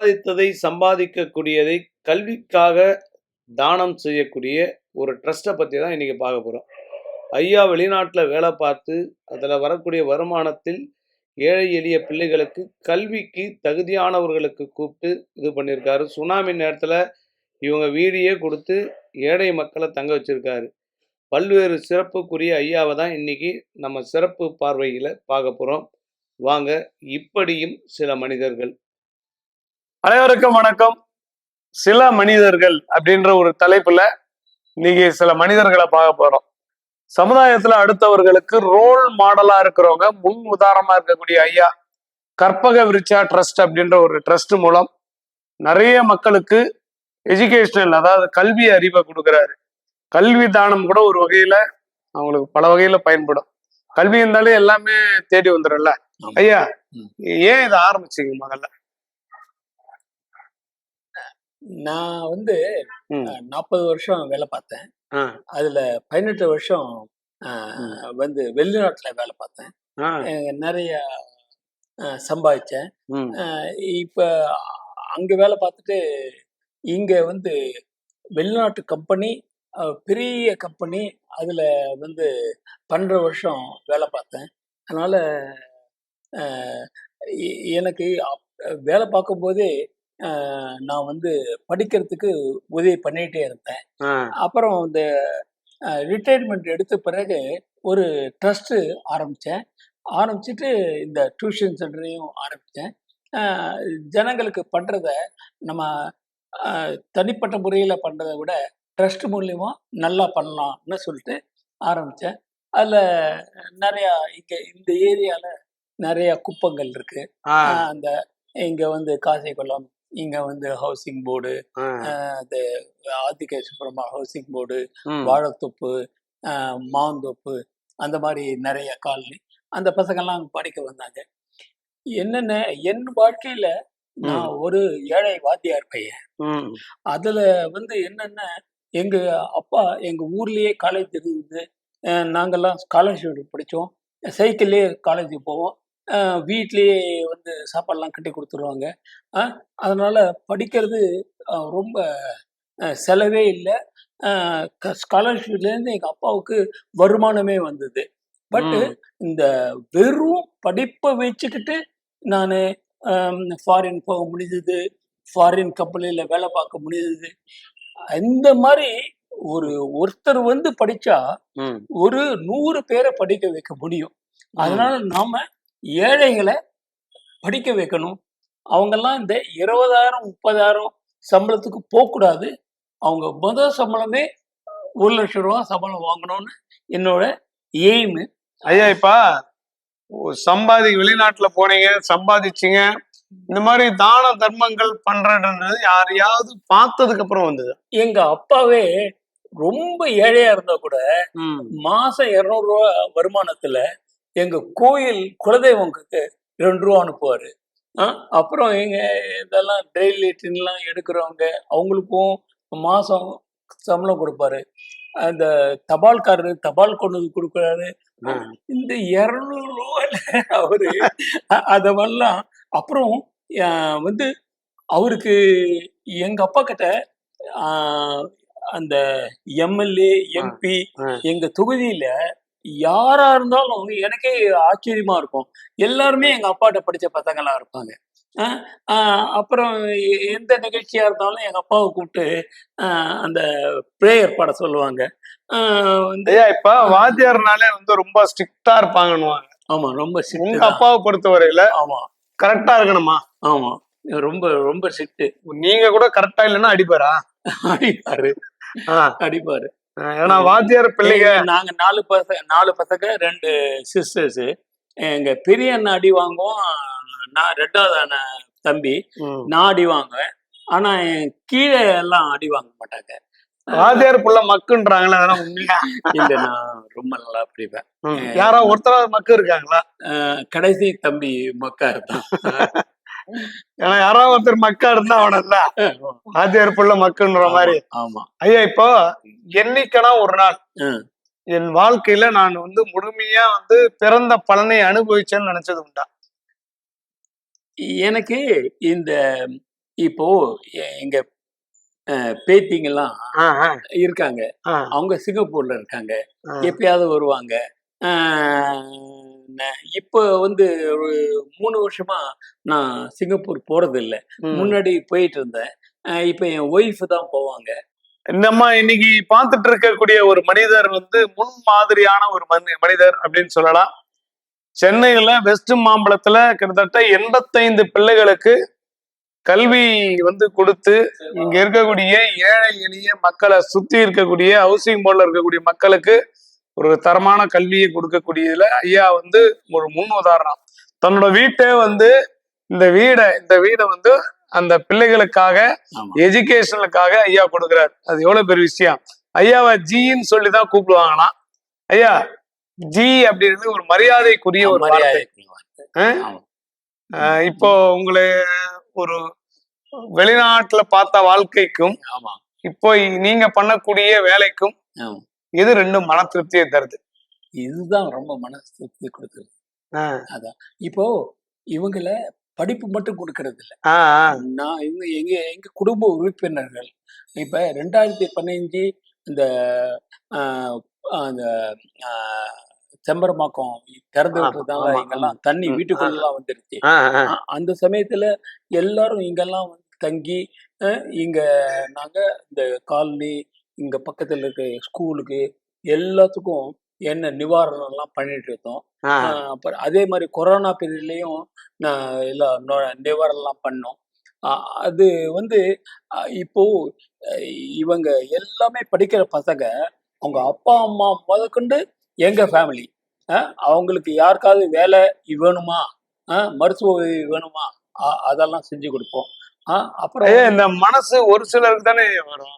சம்பாதித்ததை சம்பாதிக்கக்கூடியதை கல்விக்காக தானம் செய்யக்கூடிய ஒரு ட்ரஸ்ட்டை பற்றி தான் இன்றைக்கி பார்க்க போகிறோம் ஐயா வெளிநாட்டில் வேலை பார்த்து அதில் வரக்கூடிய வருமானத்தில் ஏழை எளிய பிள்ளைகளுக்கு கல்விக்கு தகுதியானவர்களுக்கு கூப்பிட்டு இது பண்ணியிருக்காரு. சுனாமி நேரத்தில் இவங்க வீடியே கொடுத்து ஏழை மக்களை தங்க வச்சிருக்காரு. பல்வேறு சிறப்புக்குரிய ஐயாவை தான் இன்றைக்கி நம்ம சிறப்பு பார்வையில் பார்க்க போகிறோம் வாங்க இப்படியும் சில மனிதர்கள் அனைவருக்கும் வணக்கம். சில மனிதர்கள் அப்படின்ற ஒரு தலைப்புல இன்னைக்கு சில மனிதர்களை பார்க்க போறோம். சமுதாயத்துல அடுத்தவர்களுக்கு ரோல் மாடலா இருக்கிறவங்க முன் உதாரணமா இருக்கக்கூடிய ஐயா கற்பக விருட்சா ட்ரஸ்ட் அப்படின்ற ஒரு ட்ரஸ்ட் மூலம் நிறைய மக்களுக்கு எஜுகேஷனல் அதாவது கல்வி அறிவை கொடுக்குறாரு. கல்வி தானம் கூட ஒரு வகையில அவங்களுக்கு பல வகையில பயன்படும். கல்வி இருந்தாலே எல்லாமே தேடி வந்துடும்ல. ஐயா. ஏன் இதை ஆரம்பிச்சீங்க முதல்ல? நான் வந்து. நாற்பது வருஷம் வேலை பார்த்தேன். அதுல பதினெட்டு வருஷம் வந்து வெளிநாட்டுல வேலை பார்த்தேன். நிறைய சம்பாதிச்சேன். இப்ப அங்க வேலை பார்த்துட்டு இங்க வந்து வெளிநாட்டு கம்பெனி பெரிய கம்பெனி அதுல வந்து பன்னெண்டு வருஷம் வேலை பார்த்தேன். அதனால எனக்கு வேலை பார்க்கும்போதே நான் வந்து படிக்கிறதுக்கு உதவி பண்ணிகிட்டே இருந்தேன். அப்புறம் இந்த ரிட்டையர்மெண்ட் எடுத்த பிறகு ஒரு ட்ரஸ்ட்டு ஆரம்பித்தேன் ஆரம்பிச்சிட்டு இந்த டியூஷன் சென்டரையும் ஆரம்பித்தேன் ஜனங்களுக்கு பண்ணுறத நம்ம தனிப்பட்ட முறையில் பண்ணுறதை விட ட்ரஸ்ட் மூலியமா நல்லா பண்ணலாம்னு சொல்லிட்டு ஆரம்பித்தேன் அதில் நிறையா இங்கே இந்த ஏரியாவில் நிறையா குப்பங்கள் இருக்குது அந்த இங்கே வந்து காசிக்குளம் இங்கே வந்து ஹவுசிங் போர்டு அது ஆதிகேஸ்வரமா ஹவுசிங் போர்டு வாழைத்தோப்பு மாந்தோப்பு அந்த மாதிரி நிறைய காலனி. அந்த பசங்கள்லாம் படிக்க வந்தாங்க. என்னென்ன என் வாழ்க்கையில நான் ஒரு ஏழை வாத்தியார் பையன். அதுல வந்து என்னென்ன எங்க அப்பா எங்க ஊர்லயே காலேஜ் இருந்தது. நாங்கெல்லாம் ஸ்காலர்ஷிப் படித்தோம் சைக்கிள்லேயே காலேஜுக்கு போவோம். வீட்லயே வந்து சாப்பாடெல்லாம் கட்டி கொடுத்துருவாங்க. அதனால படிக்கிறது ரொம்ப செலவே இல்லை. ஸ்காலர்ஷிப்லேருந்து எங்கள் அப்பாவுக்கு வருமானமே வந்தது. பட்டு. இந்த வெறும் படிப்பை வச்சுக்கிட்டு நான் ஃபாரின் போக முடிஞ்சது ஃபாரின் கம்பெனியில் வேலை பார்க்க முடிஞ்சது. இந்த மாதிரி ஒரு ஒருத்தர் வந்து படிச்சா ஒரு நூறு பேரை படிக்க வைக்க முடியும். அதனால நாம ஏழைகளை படிக்க வைக்கணும். அவங்கெல்லாம் இந்த இருபதாயிரம் முப்பதாயிரம் சம்பளத்துக்கு போகக்கூடாது. அவங்க முதல் சம்பளமே ஒரு லட்சம் ரூபா சம்பளம் வாங்கணும்னு என்னோட எய்ம் ஐயா இப்ப சம்பாதி வெளிநாட்டுல போனீங்க சம்பாதிச்சீங்க. இந்த மாதிரி தான தர்மங்கள் பண்றதுன்றது யாரையாவது பார்த்ததுக்கு அப்புறம் வந்தது. எங்க அப்பாவே ரொம்ப ஏழையா இருந்தா கூட மாசம் இருநூறு ரூபா வருமானத்துல எங்க கோயில் குலதெய்வங்களுக்கு ரெண்டு ரூபா அனுப்புவாரு. அப்புறம் எங்க இதெல்லாம் டெய்லி டின்லாம் எடுக்கிறவங்க அவங்களுக்கும் மாசம் சம்பளம் கொடுப்பாரு. அந்த தபால்காரரு தபால் கொண்டு வந்து கொடுக்குறாரு. இந்த இரநூறு ரூபாயில அவரு அதெல்லாம் அப்புறம் வந்து அவருக்கு எங்க அப்பா கிட்ட அந்த எம்எல்ஏ எம்பி. எங்க தொகுதியில யாரா இருந்தாலும் எனக்கே ஆச்சரியமா இருக்கும். எல்லாருமே எங்க அப்பாட்ட படிச்ச பசங்களா இருப்பாங்க. அப்புறம் எந்த நிகழ்ச்சியா இருந்தாலும் எங்க அப்பாவை கூப்பிட்டு அந்த ப்ரேயர் பாட சொல்லுவாங்க. இப்ப வாத்தியார்னாலே வந்து ரொம்ப ஸ்ட்ரிக்டா இருப்பாங்கன்னுவாங்க. ஆமா ரொம்ப உங்க. அப்பாவை பொறுத்தவரையில ஆமா. கரெக்டா இருக்கணுமா? ஆமா. ரொம்ப ரொம்ப ஸ்ட்ரிக்ட் நீங்க கூட கரெக்டா இல்லைன்னா அடிப்பாரா? அடிப்பாரு. அடிப்பாரு. ஏன்னா வாத்தியார் பிள்ளைங்க நாங்க நாலு பசங்க நாலு பசங்க ரெண்டு சிஸ்டர்ஸ் எங்க பெரிய அண்ணன் அடி வாங்குவோம் நான் ரெண்டாவது அண்ணன் தம்பி. நான் அடி வாங்குவேன். ஆனா என் கீழே எல்லாம் அடி வாங்க மாட்டாங்க. வாத்தியார் புள்ள மக்குன்றாங்களே அதெல்லாம் உண்மையா? இல்ல நான் ரொம்ப நல்லா பிடிப்பேன். யாரோ ஒருத்தராவது மக்கு இருக்காங்களா? கடைசி தம்பி மக்கா இருந்தான் ஏன்னா யாராவது ஒருத்தர் மக்கா இருந்தா அவனல்ல. வாத்தியார் புள்ள மக்குன்ற மாதிரி. ஆமா. ஐயா இப்போ என்னைக்கனா ஒரு நாள். என் வாழ்க்கையில நான் வந்து முழுமையா வந்து பிறந்த பலனை அனுபவிச்சேன்னு நினைச்சது உண்டா? எனக்கு இந்த இப்போ எங்க பேத்திங்கெல்லாம் ஆ, ஆ, இருக்காங்க. அவங்க சிங்கப்பூர்ல இருக்காங்க. எப்பயாவது வருவாங்க. இப்போ வந்து ஒரு மூணு வருஷமா நான் சிங்கப்பூர் போறது இல்ல ம். முன்னாடி போயிட்டு இருந்தேன் இப்போ என் ஒய்ஃப் தான் போவாங்க. நம்ம இன்னைக்கு பார்த்துட்டு இருக்கக்கூடிய ஒரு மனிதர் வந்து முன் மாதிரியான ஒரு மனி- மனிதர் அப்படின்னு சொல்லலாம். சென்னையில வெஸ்ட் மாம்பலத்துல கிட்டத்தட்ட எண்பத்தைந்து பிள்ளைகளுக்கு கல்வி வந்து கொடுத்து இங்க இருக்கக்கூடிய ஏழை எளிய மக்களை சுத்தி இருக்கக்கூடிய ஹவுசிங் போர்டில் இருக்கக்கூடிய மக்களுக்கு ஒரு தரமான கல்வியை கொடுக்கக்கூடியதுல ஐயா வந்து ஒரு முன் உதாரணம். தன்னோட வீட்டை வந்து இந்த வீடை இந்த வீடை வந்து அந்த பிள்ளைகளுக்காக எஜுகேஷனுக்காக ஐயா கொடுக்குறாரு. அது எவ்வளவு பெரிய விஷயம்? ஐயாவை ஜின்னு சொல்லி தான் கூப்பிடுவாங்களாம். ஐயா ஜி அப்படின்றது ஒரு மரியாதைக்குரிய ஒரு வார்த்தை. இப்போ உங்களை ஒரு வெளிநாட்டுல பார்த்த வாழ்க்கைக்கும் இப்போ நீங்க பண்ணக்கூடிய வேலைக்கும் எது ரெண்டும் மன திருப்தியை தருது? இதுதான் ரொம்ப மனசு திருப்தி கொடுக்குது. அதான். இப்போ இவங்கள படிப்பு மட்டும் கொடுக்கறது இல்ல. நான் இவங்க எங்க எங்க குடும்ப உறுப்பினர்கள் இப்ப ரெண்டாயிரத்தி பதினஞ்சு இந்த அந்த செம்பரமாக்கம் திறந்து ஆமா, இங்கெல்லாம் தண்ணி ம், வீட்டுக்குள்ளலாம் வந்துருச்சு. அந்த சமயத்துல எல்லாரும் இங்கெல்லாம் தங்கி இங்க நாங்க இந்த காலனி இங்க பக்கத்துல இருக்க ஸ்கூலுக்கு எல்லாத்துக்கும் என்ன நிவாரணம் எல்லாம் பண்ணிட்டு இருந்தோம் அப்புறம் அதே மாதிரி கொரோனா பீரியட்லயும் நான் எல்லாம் நொ- நிவாரணம் எல்லாம் பண்ணோம் அது வந்து இப்போ இவங்க எல்லாமே படிக்கிற பசங்க அவங்க அப்பா அம்மா முதற்கொண்டு எங்க ஃபேமிலி அவங்களுக்கு யாருக்காவது வேலை வேணுமா? மருத்துவ உதவி வேணுமா? அதெல்லாம் செஞ்சு கொடுப்போம். அப்புறம் இந்த மனசு ஒரு சிலருக்கு தானே வரும்.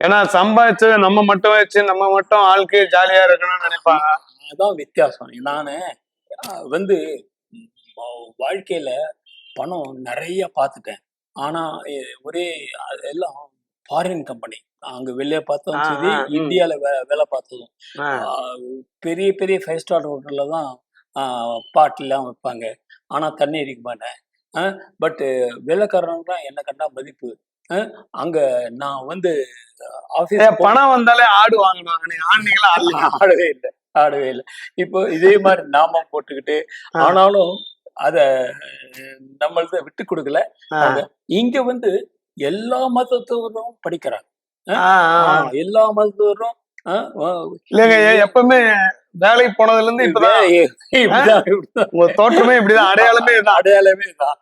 ஏன்னா சம்பாதிச்சு நம்ம மட்டும் வச்சு நம்ம மட்டும் ஆளுக்கு ஜாலியா இருக்கணும்னு நினைப்பாங்க. அதான் வித்தியாசம். நான் வந்து வாழ்க்கையில பணம் நிறைய பார்த்துட்டேன் ஆனா ஒரே எல்லாம் ஃபாரின் கம்பெனி அங்க வெளியே பார்த்ததும் ஆ, சரி. இந்தியால வேலை பார்த்ததும். பெரிய பெரிய ஃபைவ் ஸ்டார் ஹோட்டல்ல தான் பாட்டிலாம் வைப்பாங்க. ஆனா தண்ணி அடிக்க மாட்டேன். பட் வேலைக்காரனுக்குலாம் என்ன கண்டா மதிப்பு. அங்க நான் வந்து ஐயா, ஆஃபீஸ் பணம் வந்தாலே ஆடு வாங்கணும் நீங்க ஆடுனீங்களா? ஆடவே இல்லை. ஆடவே இல்லை. இப்போ இதே மாதிரி நாமம் போட்டுக்கிட்டு. ஆனாலும் அத நம்மள்த விட்டு கொடுக்கல. இங்க வந்து எல்லா மதத்தவரும் படிக்கிறாங்க. எல்லா மதத்தவரும் இல்லைங்க எப்பவுமே வேலைக்கு போனதுல இருந்து இப்பதான் உங்க தோற்றமே இப்படிதான் அடையாளமே இதுதான் அடையாளமே தான்.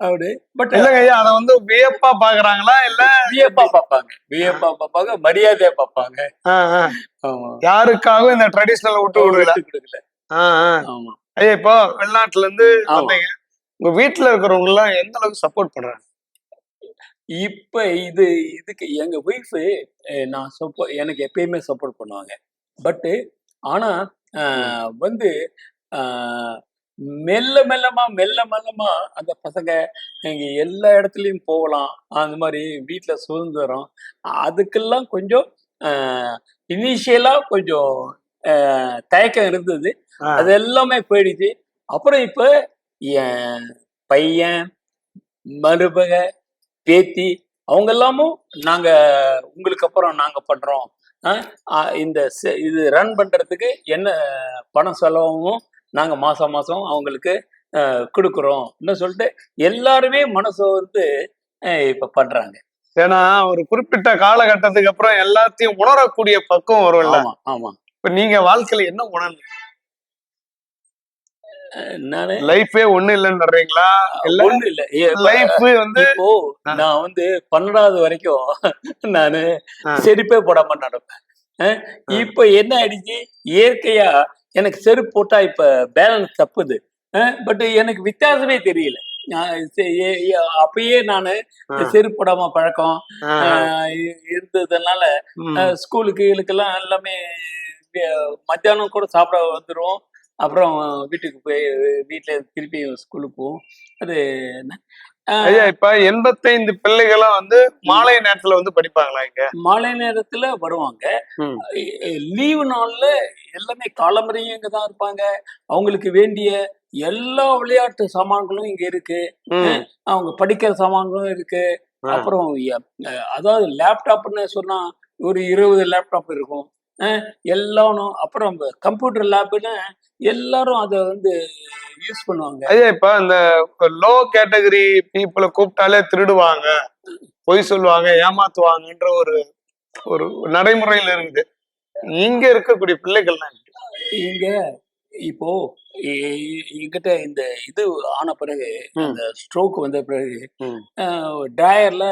அப்படி பட் இல்லைங்க ஐயா அதை வந்து வியப்பா பாக்குறாங்களா இல்ல வியப்பா பார்ப்பாங்க. வியப்பா பார்ப்பாங்க மரியாதையா. ஆமா. யாருக்காகவும் இந்த ட்ரெடிஷனல் விட்டு. ஆமா. ஐயா இப்போ வெளிநாட்டுல இருந்து உங்க வீட்டுல இருக்கிறவங்க எல்லாம் எந்த அளவுக்கு சப்போர்ட் பண்றாங்க? இப்ப இது இதுக்கு எங்க ஒய்ஃபு நான் சப்போ எனக்கு எப்பயுமே சப்போர்ட் பண்ணுவாங்க. பட்டு ஆனா ஆஹ், வந்து மெல்ல மெல்லமா மெல்ல மெல்லமா அந்த பசங்க இங்க எல்லா இடத்துலயும் போகலாம். அந்த மாதிரி வீட்டுல சுதந்திரம். அதுக்கெல்லாம் கொஞ்சம் இனிஷியலா கொஞ்சம் தயக்கம் இருந்தது. அது எல்லாமே போயிடுச்சு. அப்புறம் இப்ப என் பையன் மருமக பேத்தி அவங்க எல்லாமும் நாங்க உங்களுக்கு அப்புறம் நாங்க பண்றோம். இந்த இது ரன் பண்றதுக்கு என்ன பணம் செலவும் நாங்க மாசம் மாசம் அவங்களுக்கு அஹ், கொடுக்குறோம். இன்னும் சொல்லிட்டு எல்லாருமே மனசு வந்து இப்ப பண்றாங்க. ஏன்னா ஒரு குறிப்பிட்ட காலகட்டத்துக்கு அப்புறம் எல்லாத்தையும் உணரக்கூடிய பக்குவம் வரும்ல. ஆமா ஆமா. இப்ப நீங்க வாழ்க்கையில என்ன உணர்ந்து லைஃபே ஒண்ணு இல்லைன்றீங்களா இல்ல. ஒண்ணு இல்ல. லைஃப் வந்து இப்போ. நான் வந்து பன்னெண்டாவது வரைக்கும் நானு. செருப்பே போடாம நடப்பேன் இப்ப என்ன ஆயிடுச்சு? இயற்கையா எனக்கு செருப்பு போட்டா இப்ப பேலன்ஸ் தப்புது. பட் எனக்கு வித்தியாசமே தெரியல. அப்பயே நானு. செருப்பு போடாம பழக்கம் இருந்ததுனால ஸ்கூலுக்கு இதுக்கெல்லாம் எல்லாமே மத்தியானம் கூட சாப்பிட வந்துடும் அப்புறம் வீட்டுக்கு போய் வீட்டுல திருப்பி ஸ்கூலுக்கு போவோம். அது ஐயா இப்ப எண்பத்தைந்து பிள்ளைகளும் வந்து மாலை நேரத்துல வந்து படிப்பாங்களா இங்க? மாலை நேரத்துல வருவாங்க. லீவு நாள்ல எல்லாமே காலம்பரையும் இங்க தான் இருப்பாங்க. அவங்களுக்கு வேண்டிய எல்லா விளையாட்டு சாமான்களும் இங்க இருக்கு. அவங்க படிக்கிற சாமான்களும் இருக்கு. அப்புறம் அதாவது லேப்டாப்னு சொன்னா ஒரு இருபது லேப்டாப் இருக்கும். எல்லாம் அப்புறம் கம்ப்யூட்டர் லேப்னு எல்லாரும் அதை வந்து யூஸ் பண்ணுவாங்க ஐயா இப்ப இந்த லோ கேட்டகரி பீப்புளை கூப்பிட்டாலே திருடுவாங்க பொய் சொல்லுவாங்க ஏமாத்துவாங்கன்ற ஒரு ஒரு நடைமுறையில் இருக்குது இங்க இருக்கக்கூடிய பிள்ளைகள்லாம்? இங்க இப்போ எ- என்கிட்ட இந்த இது ஆன பிறகு ம். அந்த ஸ்ட்ரோக் வந்த பிறகு ம். ட்ராயர்ல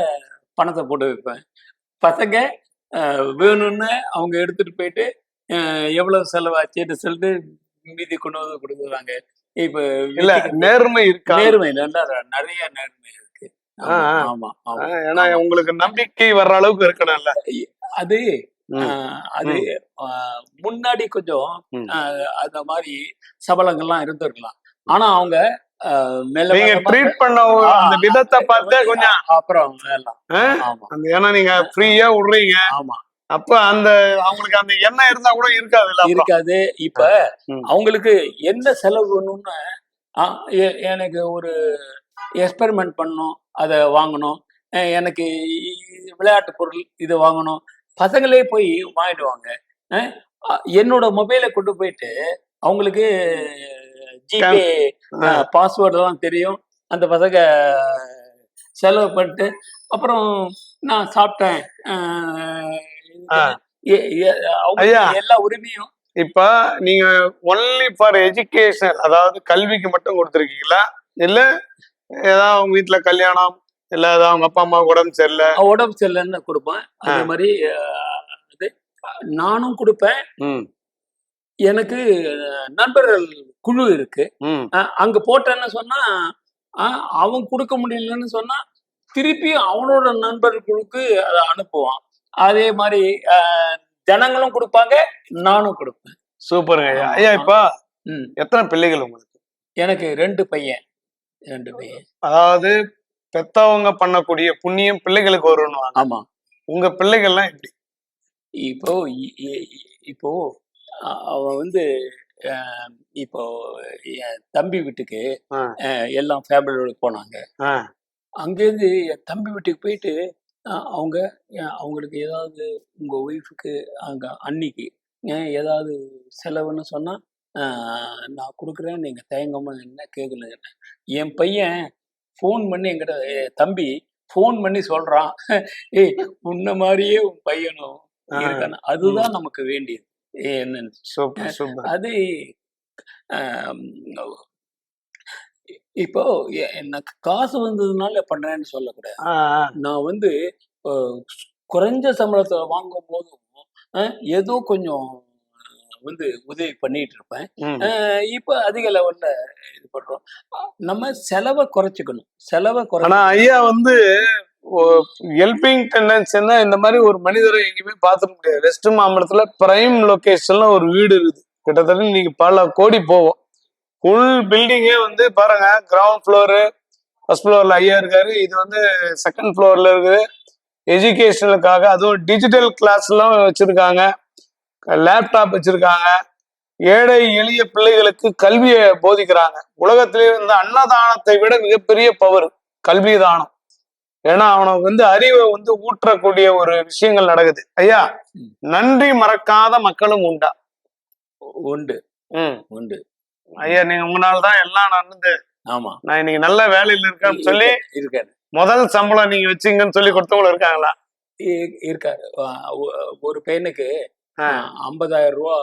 பணத்தை போட்டு வைப்பேன் பசங்க வேணும்னு அவங்க எடுத்துட்டு போயிட்டு அஹ், எவ்வளவு செலவாச்சுன்னு சொல்லிட்டு மீதி கொண்டு வந்து கொடுக்குறாங்க. இப்ப இல்ல நேர்மை இருக்கா? நேர்மை நல்லா நிறைய நேர்மை இருக்கு. ஆமா ஏன்னா உங்களுக்கு நம்பிக்கை வர்ற அளவுக்கு இருக்கணும்ல. அது அது முன்னாடி கொஞ்சம் அந்த மாதிரி சபலங்கள்லாம் இருந்திருக்கலாம். ஆனா அவங்க நீங்க ட்ரீட் பண்ண அந்த விதத்தை பார்த்தே கொஞ்சம் அப்புறம் ஏன்னா நீங்க ஃப்ரீயா விடுறீங்க. ஆமா. அப்ப அந்த அவங்களுக்கு அந்த எண்ணம் இருந்தா கூட இருக்காது இல்ல இருக்காது. இப்ப. அவங்களுக்கு என்ன செலவு எ- எனக்கு ஒரு எக்ஸ்பெரிமெண்ட் பண்ணணும் அதை வாங்கணும். எனக்கு விளையாட்டு பொருள் இது வாங்கணும். பசங்களே போய் வாங்கிடுவாங்க. என்னோட மொபைலை கொண்டு போயிட்டு அவங்களுக்கு ஜிபே. பாஸ்வேர்டு தான் தெரியும். அந்த பசங்க செலவு பண்ணிட்டு அப்புறம் நான் சாப்பிட்டேன். எல்லா உரிமையும். இப்ப நீங்க ஒன்லி ஃபார் எஜுகேஷன் அதாவது கல்விக்கு மட்டும் கொடுத்துருக்கீங்களா? இல்ல ஏதாவது அவங்க வீட்டுல கல்யாணம் இல்ல ஏதாவது அவங்க அப்பா அம்மா உடம்பு சரியில்லை? உடம்பு சரியில்லைன்னு கொடுப்பேன். அதே மாதிரி நானும் கொடுப்பேன். எனக்கு நண்பர்கள் குழு இருக்கு. அங்க போட்டேன்னு சொன்னா அவன் கொடுக்க முடியலன்னு சொன்னா திருப்பி அவனோட நண்பர்களுக்கு அதை அனுப்புவான். அதே மாதிரி ஜனங்களும் கொடுப்பாங்க நானும் கொடுப்பேன். சூப்பருங்க. ஐயா. ஐயா இப்ப. எத்தனை பிள்ளைகள் உங்களுக்கு? எனக்கு ரெண்டு பையன். ரெண்டு பையன். அதாவது பெத்தவங்க பண்ணக்கூடிய புண்ணியம் பிள்ளைகளுக்கு வரும்னுவாங்க ஆமா. உங்க பிள்ளைகள்லாம் எப்படி? இப்போ இப்போ அவன் வந்து இப்போ என் தம்பி வீட்டுக்கு எல்லாம் ஃபேமிலியோட போனாங்க. அங்கேருந்து என் தம்பி வீட்டுக்கு போயிட்டு அவங்க அவங்களுக்கு ஏதாவது உங்க ஒய்ஃபுக்கு அங்க அன்னிக்கு ஏதாவது செலவுன்னு சொன்னா அஹ், நான் கொடுக்குறேன் நீங்க தயங்காம என்ன கேட்கல என் பையன் ஃபோன் பண்ணி என்கிட்ட "ஏய், தம்பி ஃபோன் பண்ணி சொல்றான். ஏய் உன்ன மாதிரியே உன் பையனும். இருக்கான அதுதான் நமக்கு வேண்டியது. Super super. அது ஆம், இப்போ எ- எனக்கு காசு வந்ததுனால பண்றேன்னு சொல்லக்கூடாது. ஆ, ஆ. நான் வந்து அஹ், குறைஞ்ச சம்பளத்தை வாங்கும் போதும் அஹ், ஏதோ கொஞ்சம் வந்து உதவி பண்ணிட்டு இருப்பேன் ம். அஹ், இப்போ அதிக லெவல்ல இது பண்றோம். அஹ், நம்ம செலவை குறைச்சிக்கணும். செலவை ஆனா குறை ஐயா வந்து ஹெல்பிங் டெண்டன்சின்னா இந்த மாதிரி ஒரு மனிதரை எங்கேயுமே பார்த்துக்க முடியாது. வெஸ்ட் மாம்பலத்துல பிரைம் லொக்கேஷன்ல ஒரு வீடு இருக்குது. கிட்டத்தட்ட நீங்க பல கோடி போவோம். ஃபுல் பில்டிங்கே வந்து பாருங்க கிரவுண்ட் ஃப்ளோரு ஃபர்ஸ்ட் ஃப்ளோர்ல ஐயா இருக்காரு. இது வந்து செகண்ட் ஃப்ளோர்ல இருக்குது. எஜுகேஷனுக்காக அதுவும் டிஜிட்டல் கிளாஸ்லாம் வச்சிருக்காங்க. லேப்டாப் வச்சிருக்காங்க. ஏழை எளிய பிள்ளைகளுக்கு கல்வியை போதிக்கிறாங்க. உலகத்திலே வந்து அன்னதானத்தை விட மிகப்பெரிய பவர் கல்வி தானம் ஏன்னா அவனுக்கு வந்து அறிவை வந்து ஊற்றக்கூடிய ஒரு விஷயங்கள் நடக்குது. ஐயா. நன்றி மறக்காத மக்களும் உண்டா? உண்டு. ம். உண்டு. ஐயா நீங்க உங்களால தான் எல்லாம் நடந்து ஆமா. நான் இன்னைக்கு நல்ல வேலையில இருக்கேன்னு சொல்லி இருக்காரு. முதல் சம்பளம் நீங்க வச்சீங்கன்னு சொல்லி கொடுத்தவங்களும் இருக்காங்களா? இருக்காரு. ஒரு பையனுக்கு ஐம்பதாயிரம் ரூபா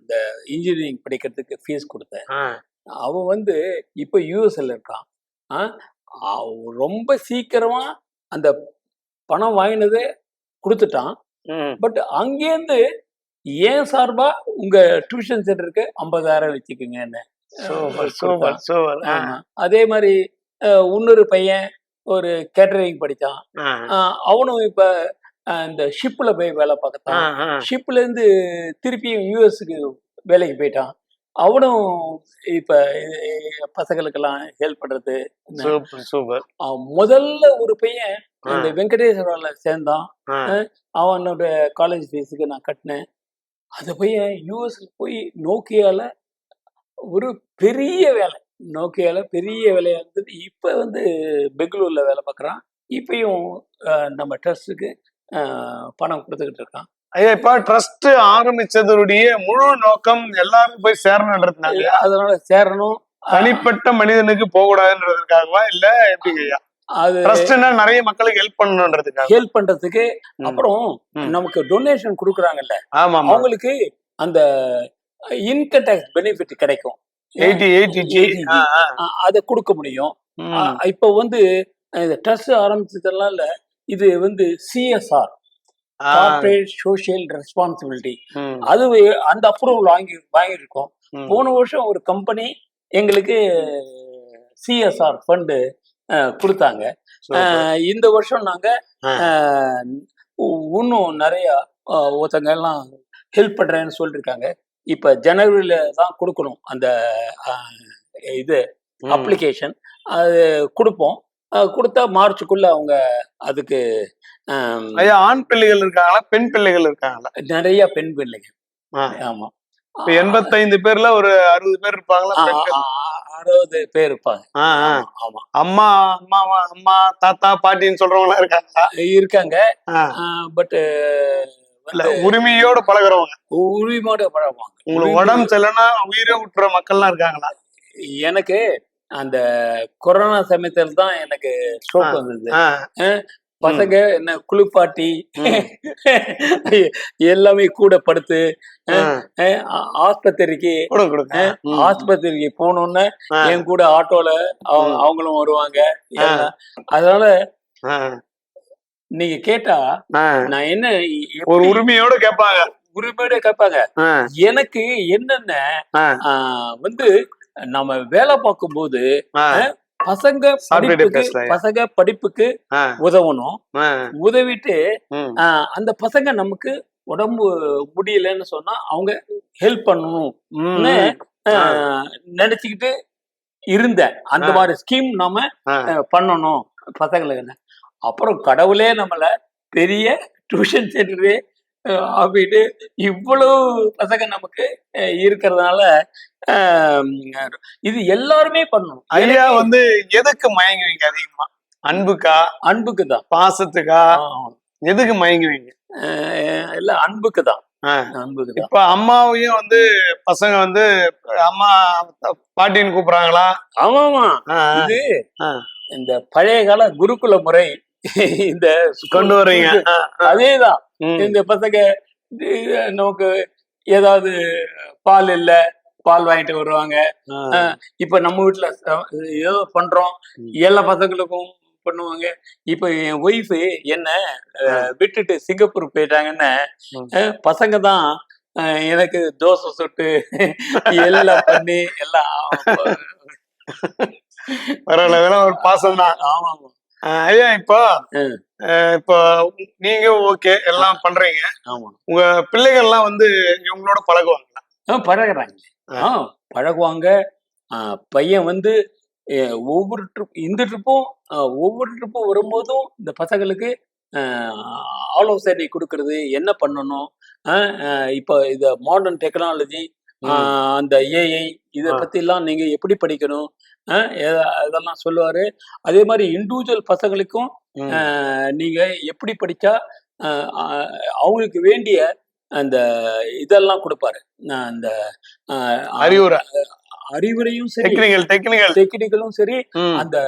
இந்த இன்ஜினியரிங் படிக்கிறதுக்கு ஃபீஸ் கொடுத்தேன். அவன் வந்து இப்போ யூஎஸ்ல இருக்கான். ரொம்ப சீக்கிரமா அந்த பணம் வாங்கினதே கொடுத்துட்டான். பட் அங்கேருந்து ஏன் சார்பா உங்க டியூஷன் சென்டருக்கு ஐம்பதாயிரம் வச்சுக்கோங்கன்னு. அதே மாதிரி இன்னொரு பையன் ஒரு கேட்டரிங் ஆஹ் அவனும் இப்ப இந்த ஷிப்ல போய் வேலை பார்க்கத்தான். ஷிப்ல இருந்து திருப்பியும் யூஎஸ்க்கு வேலைக்கு போயிட்டான். அவனும் இப்ப பசங்களுக்கெல்லாம் ஹெல்ப் பண்றது சூப்பர் முதல்ல ஒரு பையன் அந்த வெங்கடேஸ்வரால சேர்ந்தான். அவனோட காலேஜ் ஃபீஸுக்கு நான் கட்டினேன். அந்த பையன் யூஎஸ்ல போய் நோக்கியால ஒரு பெரிய வேலை நோக்கியால பெரிய வேலையா இருந்தது. இப்போ வந்து பெங்களூர்ல வேலை பார்க்குறான் இப்பயும் நம்ம ட்ரஸ்ட்டுக்கு பணம் கொடுத்துக்கிட்டு இருக்கான். ஐயா இப்ப ட்ரஸ்ட் ஆரம்பிச்சதனுடைய முழு நோக்கம் எல்லாரும் போய் சேரணுன்றதுனால அதனால சேரணும். தனிப்பட்ட மனிதனுக்கு போக கூடாதுன்றதுக்காகவா இல்ல எப்படிங்க ஐயா? அது ட்ரஸ்ட்னா நிறைய மக்களுக்கு ஹெல்ப் பண்ணணுன்றதுக்காக ஹெல்ப் பண்றதுக்கு. அப்புறம். நமக்கு டொனேஷன் கொடுக்குறாங்கல்ல ஆமா அவங்களுக்கு அந்த இன்கம் டேக்ஸ் பெனிஃபிட் கிடைக்கும். Eighty eighty 80G. அஹ், அதை கொடுக்க முடியும். இப்போ வந்து ட்ரஸ்ட் ஆரம்பிச்சதுனால இது வந்து சிஎஸ்ஆர் கார்பரேட் சோஷியல் ரெஸ்பான்சிபிலிட்டி அது அந்த அப்ரூவல் வாங்கி வாங்கியிருக்கோம். போன வருஷம் ஒரு கம்பெனி எங்களுக்கு சிஎஸ்ஆர் ஃபண்டு கொடுத்தாங்க. இந்த வருஷம் நாங்க இன்னும் நிறைய ஒருத்தங்க எல்லாம் ஹெல்ப் பண்றேன்னு சொல்லிருக்காங்க. இப்ப ஜனவரியில தான் கொடுக்கணும் அந்த இது அப்ளிகேஷன் அது கொடுப்போம். கொடுத்தா மார்ச்சுக்குள்ள அவங்க அதுக்கு ஐயா ஆண் பிள்ளைகள் இருக்காங்களா பெண் பிள்ளைகள் இருக்காங்களா? நிறைய பெண் பிள்ளைங்க ஆ. ஆமா. இப்ப எண்பத்தைந்து பேர்ல ஒரு அறுபது பேர் இருப்பாங்களா அறுபது பேர் இருப்பாங்க. ஆமா அம்மா அம்மா அம்மா தாத்தா பாட்டின்னு சொல்றவங்க இருக்காங்களா? இருக்காங்க. பட் உரிமையோட பழகுறவங்க. உரிமையோட பழகுவாங்க. உங்களுக்கு உடம்பு சரியில்லைன்னா உயிரை விட்டுற மக்கள்லாம் இருக்காங்களா? எனக்கு அந்த கொரோனா சமயத்துல தான் எனக்கு ஸ்ட்ரோக். வந்தது. பசங்க என்ன குளிப்பாட்டி. எல்லாமே கூட படுத்து ஆஸ்பத்திரிக்கு. ஆஸ்பத்திரிக்கு போகணுன்னு ஆ, என் கூட ஆட்டோல அவங்க-. அவங்களும் வருவாங்க. அதனால நீங்க கேட்டா. நான் என்ன ஒரு உரிமையோட கேட்பாங்க. உரிமையோட கேட்பாங்க. ஆ, எனக்கு என்னென்ன வந்து நம்ம வேலை பார்க்கும்போது ஆ, பசங்க படிப்புக்கு. பசங்க படிப்புக்கு உதவணும். உதவிட்டு அந்த பசங்க நமக்கு உடம்பு முடியலன்னு சொன்னா அவங்க ஹெல்ப் பண்ணணும். ம், ன்னு, ம். ஆஹ், நினைச்சுக்கிட்டு இருந்தேன். அந்த. மாதிரி ஸ்கீம் நாம பண்ணணும். பசங்களுக்கு அப்புறம் கடவுளே நம்மள பெரிய டியூஷன் சென்டரு அப்படின்ட்டு இவ்வளவு பசங்க நமக்கு இருக்கிறதுனால இது எல்லாருமே பண்ணணும். ஐயா வந்து எதுக்கு மயங்குவீங்க அதிகமா? அன்புக்கா? அன்புக்கு தான் பாசத்துக்கா எதுக்கு மயங்குவீங்க? இல்ல அன்புக்கு தான். அன்புக்கு இப்ப அம்மாவையும் வந்து பசங்க வந்து அம்மா பாட்டின்னு கூப்பிடுறாங்களா? ஆமா ஆமா. இது. இந்த பழைய கால குருகுல முறை இந்த கொண்டு ஆ. அதேதான். இந்த பசங்க நமக்கு ஏதாவது பால் இல்ல பால் வாங்கிட்டு வருவாங்க. இப்ப நம்ம வீட்டுல ஏதோ பண்றோம். எல்லா பசங்களுக்கும் பண்ணுவாங்க. இப்ப என் ஒய்ஃபு என்ன விட்டுட்டு சிங்கப்பூர் போயிட்டாங்கன்னு பசங்க தான் எனக்கு தோசை சுட்டு எல்லாம் பண்ணி எல்லாம் பரவாயில்ல ஒரு பாசம் தான் ஆமா ஆமா ஐயா இப்போ இப்போ நீங்க ஓகே எல்லாம் பண்றீங்க. உங்க பிள்ளைகள்லாம் வந்து இவங்களோட பழகுவாங்களா? ஆ, பழகுறாங்க. பழகுவாங்க. பையன் வந்து ஒவ்வொரு ட்ரிப் இந்த ட்ரிப்பும் ஒவ்வொரு ட்ரிப்பும் வரும்போதும் இந்த பசங்களுக்கு ஆலோசனை கொடுக்கறது என்ன பண்ணணும் இப்போ இந்த மாடர்ன் டெக்னாலஜி அந்த ஏஐ இதை. பத்திலாம் நீங்க எப்படி படிக்கணும்? அதெல்லாம் சொல்லுவாரு. அதே மாதிரி இண்டிவிஜுவல் பசங்களுக்கும் நீங்க எப்படி படிச்சா அவங்களுக்கு வேண்டிய அந்த இதெல்லாம் கொடுப்பாரு. அந்த அறிவுரை. அறிவுரையும் சரி டெக்னிக்கல் டெக்னிக்கல். டெக்னிக்கலும் சரி அந்த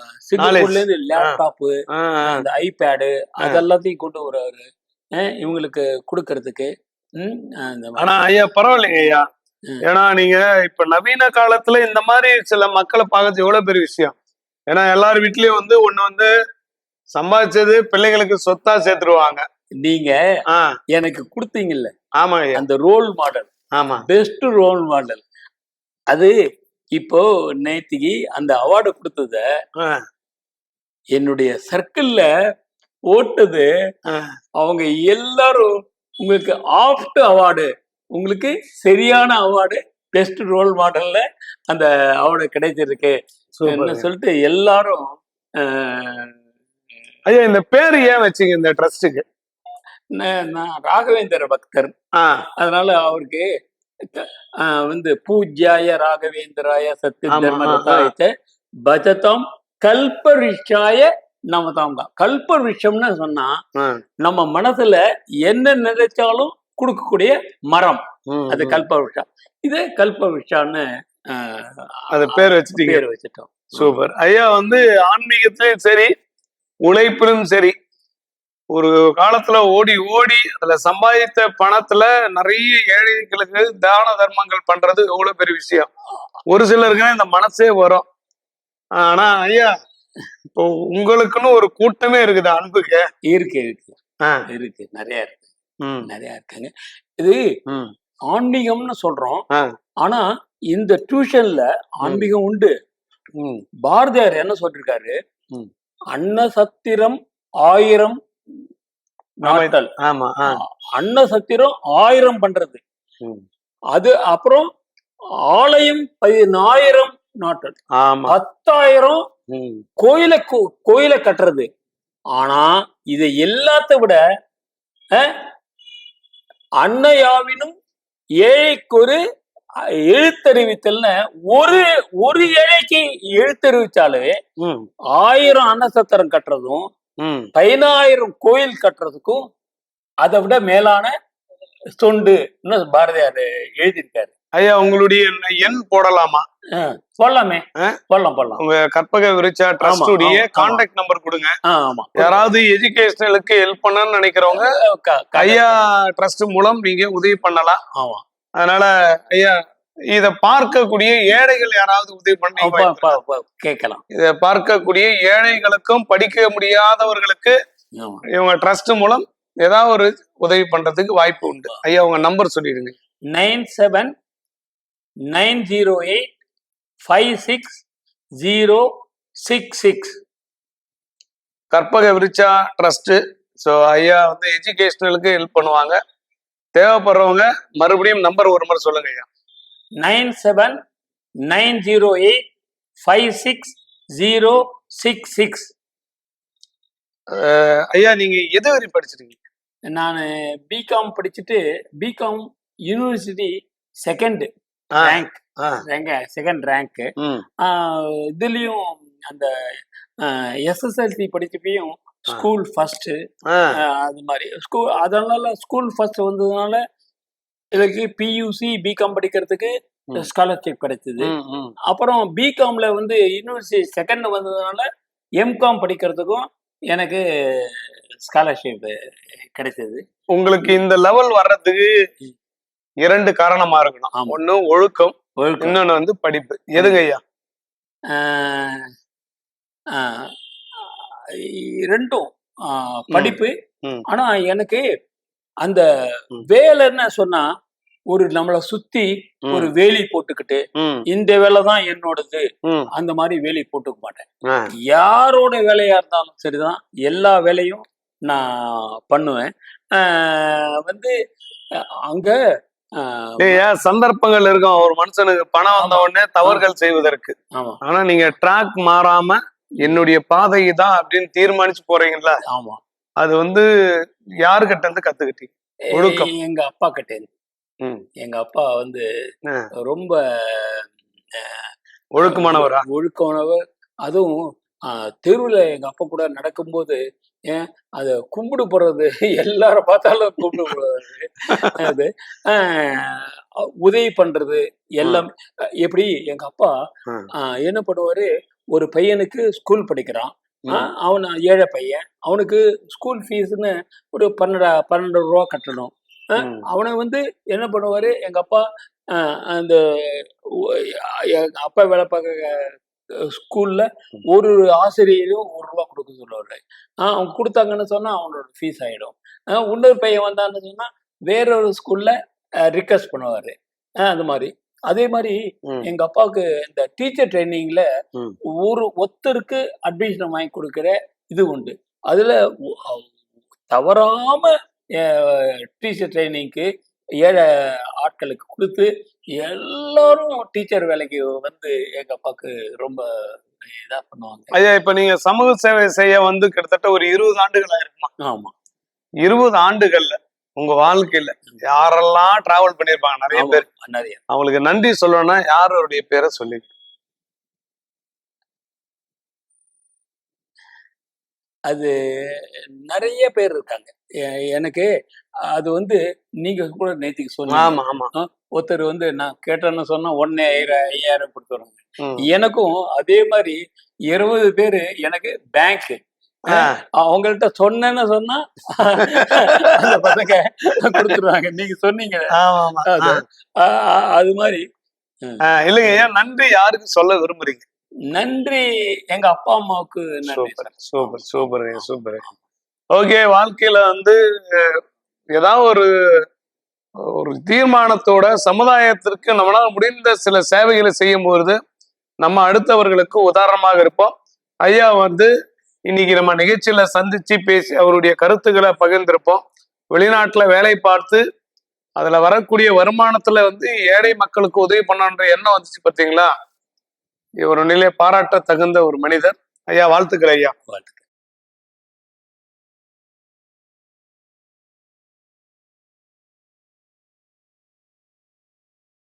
ஆஹ் சிங்கப்பூர்ல இருந்து லேப்டாப்பு அந்த ஐபேடு அதெல்லாத்தையும் கொண்டு வருவாரு. இவங்களுக்கு கொடுக்கறதுக்கு. ஆனா ஐயா பரவாயில்லைங்க ஐயா. ஏன்னா நீங்க இப்ப நவீன காலத்துல இந்த மாதிரி சில மக்களை பார்க்கறது எவ்வளவு பெரிய விஷயம். ஏன்னா எல்லார் வீட்லயும் வந்து ஒண்ணு வந்து சம்பாதிச்சது பிள்ளைங்களுக்கு சொத்தா சேர்த்துருவாங்க. நீங்க எனக்கு கொடுத்தீங்கல்ல. ஆமா அந்த ரோல் மாடல் ஆமா. பெஸ்ட் ரோல் மாடல் அது இப்போ நேத்திக்கு அந்த அவார்டு கொடுத்தத என்னுடைய சர்க்கிள்ல ஓட்டது. அவங்க எல்லாரும் உங்களுக்கு ஆஃப்ட் அவார்டு உங்களுக்கு சரியான அவார்டு பெஸ்ட் ரோல் மாடல்ல அந்த அவார்டு கிடைச்சிருக்கு. சொல்லிட்டு எல்லாரும் ஐயா இந்த பேர் ஏன் வச்சீங்க இந்த ட்ரஸ்டுக்கு நான் ராகவேந்திர பக்தர். அதனால அவருக்கு வந்து பூஜ்யாய ராகவேந்திராய. ரதாயத்தை பஜதாம் கல்பரிஷாய நமதாம் தான் கல்பரிஷம்னு சொன்னா ஆ, நம்ம மனசுல என்ன நினைச்சாலும் கொடுக்கக்கூடிய மரம். அது ம். கல்பவృஷா இது கல்பவృஷான்னு ஆஹ், அது பேர் வச்சுட்டீங்க. பேர் வச்சுட்டோம். சூப்பர். ஐயா வந்து ஆன்மீகத்திலும் சரி உழைப்பிலும் சரி ஒரு காலத்துல ஓடி ஓடி அதுல சம்பாதித்த பணத்துல நிறைய ஏழைகளுக்கு தான தர்மங்கள் பண்றது எவ்வளவு பெரிய விஷயம். ஒரு சிலருக்கு இந்த மனசே வரும். ஆனா ஐயா இப்போ உங்களுக்குன்னு ஒரு கூட்டமே இருக்குது அன்புக்கு. இருக்கு இருக்கு. இருக்கு. நிறைய இருக்கு. நிறைய இருக்காங்க. இது. ஆன்மீகம்னு சொல்றோம். ஆனா இந்த டியூஷன்ல ஆன்மீகம் உண்டு. பாரதியார் என்ன சொல்லிருக்காரு. அன்னசத்திரம் ஆயிரம் நாட்டல் ஆமா அன்னசத்திரம் ஆயிரம் பண்றது. அது அப்புறம் ஆலயம் பதினாயிரம் நாட்டல் பத்தாயிரம் கோயிலை கோயிலை கட்டுறது. ஆனா இதை எல்லாத்த விட அன்னையாவினும் ஏழைக்கொரு அஹ், எழுத்தறிவித்தல்னு ஒரு ஒரு ஏழைக்கு எழுத்தறிவிச்சாலே ஆயிரம் அன்னசத்திரம் கட்டுறதும். பதினாயிரம் கோயில் கட்டுறதுக்கும் அதை விட மேலான தொண்டு பாரதியார் எழுதியிருக்காரு. ஐயா உங்களுடைய எண் போடலாமா? போடலாமே? போடலாம் போடலாம். உங்க கற்பக விருச்சா ட்ரஸ்டுடைய. கான்டாக்ட் நம்பர் கொடுங்க. ஆமா. யாராவது எஜுகேஷனலுக்கு ஹெல்ப் பண்ணணும்னு நினைக்கிறவங்க ஐயா ட்ரஸ்ட் மூலம் நீங்க உதவி பண்ணலாம். ஆமா. அதனால ஐயா இத பார்க்கக்கூடிய ஏழைகள் யாராவது உதவி பண்ணி கேட்கலாம். இத பார்க்கக்கூடிய ஏழைகளுக்கும் படிக்க முடியாதவர்களுக்கு. இவங்க ட்ரஸ்ட் மூலம் ஏதாவது ஒரு உதவி பண்றதுக்கு வாய்ப்பு உண்டு. ஐயா உங்க நம்பர் சொல்லிடுங்க. Nine seven nine zero eight five six zero six six Karpaga Vruksha trust so ஐயா வந்து எஜுகேஷனலுக்கு ஹெல்ப் பண்ணுவாங்க. தேவைப்படுறவங்க மறுபடியும் நம்பர் ஒரு முறை சொல்லுங்க ஐயா. Nine seven nine zero eight five six zero six six ஐயா நீங்க எது வரை படிச்சிருக்கீங்க? நான் பிகாம் படிச்சுட்டு பிகாம் யூனிவர்சிட்டி செகண்ட் ரேங்க் ஆ, ரேங்க செகண்ட் ரேங்க்கு இதுலேயும் அந்த எஸ்எஸ்எல்சி படிச்சப்பையும் ஸ்கூல் ஃபர்ஸ்ட்டு ஆ, அது மாதிரி. ஸ்கூல் அதனால ஸ்கூல் ஃபர்ஸ்ட் வந்ததுனால எனக்கு பியூசி பிகாம் படிக்கிறதுக்கு. ஸ்காலர்ஷிப் கிடைச்சது. அப்புறம் பிகாம்ல வந்து யூனிவர்சிட்டி செகண்ட் வந்ததுனால எம்காம் படிக்கிறதுக்கும் எனக்கு ஸ்காலர்ஷிப் கிடைச்சது. உங்களுக்கு இந்த லெவல் வர்றதுக்கு இரண்டு காரணமா இருக்கணும். ஒண்ணு ஒழுக்கம் இன்னொன்னு வந்து படிப்பு. எதுங்க ஐயா? ரெண்டும். படிப்பு. ஆனா எனக்கு அந்த. வேலைன்னு சொன்னா ஒரு நம்மளை சுத்தி ஒரு வேலி போட்டுக்கிட்டு இந்த வேலை தான் என்னோடது. அந்த மாதிரி வேலி போட்டுக்க மாட்டேன். யாரோட வேலையா இருந்தாலும் சரிதான். எல்லா வேலையும் நான் பண்ணுவேன். ஆஹ் வந்து அங்க சந்தர்ப்பங்கள் இருக்கும். ஒரு மனுஷனுக்கு பணம் வந்த. உடனே தவறுகள் செய்வதற்கு. ஆமா. ஆனா நீங்க ட்ராக் மாறாம என்னுடைய பாதை தான் அப்படின்னு தீர்மானிச்சு போறீங்கல்ல? ஆமா. அது வந்து யாருகிட்ட இருந்து கத்துக்கிட்டீங்க? ஒழுக்கம். எங்க அப்பா கிட்ட. எங்க அப்பா வந்து. ரொம்ப ஒழுக்கமானவரா? ஒழுக்கமானவர். அதுவும் தெருவுல எங்க அப்பா கூட நடக்கும்போது ஏன் அத கும்பிடு போடுறது எல்லாரும் பார்த்தாலும் கும்பிடு போடுறது அது உதவி பண்றது எல்லாம் எப்படி எங்க அப்பா என்ன பண்ணுவாரு ஒரு பையனுக்கு ஸ்கூல் படிக்கிறான். அவன் ஏழை பையன். அவனுக்கு ஸ்கூல் ஃபீஸ்னு ஒரு பன்னெண்டா பன்னெண்டு ரூபா கட்டணும். அவனை வந்து என்ன பண்ணுவாரு எங்க அப்பா அந்த அப்பா வேலை பார்க்க ஸ்கூல்ல ஒரு ஆசிரியரும் ஒரு ரூபா கொடுக்க சொல்லுவாரு ஆஹ், அவங்க கொடுத்தாங்கன்னு சொன்னா அவனோட ஃபீஸ் ஆயிடும். இன்னொரு பையன் வந்தான்னு சொன்னா வேற ஒரு ஸ்கூல்ல ரிக்வஸ்ட் பண்ணுவாரு. ஆஹ், அந்த மாதிரி. அதே மாதிரி. எங்க அப்பாவுக்கு இந்த டீச்சர் ட்ரைனிங்ல. ஒரு ஒருத்தருக்கு அட்மிஷன் வாங்கி கொடுக்கிற இது உண்டு. அதுல தவறாம டீச்சர் ட்ரைனிங்க்கு ஏழை ஆட்களுக்கு கொடுத்து எல்லாரும் டீச்சர் வேலைக்கு வந்து எங்க அப்பாவுக்கு ரொம்ப இதா பண்ணுவாங்க. ஐயா இப்ப நீங்க சமூக சேவை செய்ய வந்து கிட்டத்தட்ட ஒரு இருபது ஆண்டுகள் ஆயிருக்குமா ஆமா. இருபது ஆண்டுகள்ல உங்க வாழ்க்கையில யாரெல்லாம் டிராவல் பண்ணிருப்பாங்க? நிறைய பேர். நிறைய. அவங்களுக்கு நன்றி சொல்லணும்னா யாருடைய பேரை சொல்லி அது நிறைய பேர் இருக்காங்க. எனக்கு அது வந்து நீங்க கூட நேத்திக்கு சொன்னீங்க. ஆமா ஆமா. ஒருத்தர் வந்து நான் கேட்டேன்னு சொன்னா உடனே ஐயாயிரம் ஐயாயிரம் கொடுத்துருவாங்க. எனக்கும் அதே மாதிரி இருபது பேரு எனக்கு பேங்க் அவங்கள்ட்ட சொன்னேன்னு சொன்னா அந்த பசங்க கொடுத்துருவாங்க. நீங்க சொன்னீங்க. அது மாதிரி. இல்லைங்க ஏன் நன்றி யாருக்கு சொல்ல விரும்புறீங்க? நன்றி. எங்க அப்பா அம்மாவுக்கு நன்றி சூப்பர் சூப்பர் சூப்பர் ஓகே வாழ்க்கையில வந்து ஏதாவது ஒரு ஒரு தீர்மானத்தோட சமுதாயத்திற்கு நம்மளால முடிந்த சில சேவைகளை செய்யும் பொழுது நம்ம அடுத்தவர்களுக்கு உதாரணமாக இருப்போம். ஐயா வந்து இன்னைக்கு நம்ம நிகழ்ச்சியில சந்திச்சு பேசி அவருடைய கருத்துக்களை பகிர்ந்திருப்போம். வெளிநாட்டுல வேலை பார்த்து அதுல வரக்கூடிய வருமானத்துல வந்து ஏழை மக்களுக்கு உதவி பண்ணணுன்ற எண்ணம் வந்துச்சு பாத்தீங்களா? இவர் நிலையை பாராட்ட தகுந்த ஒரு மனிதர். ஐயா வாழ்த்துக்கள் ஐயா. வாழ்த்துக்கள்.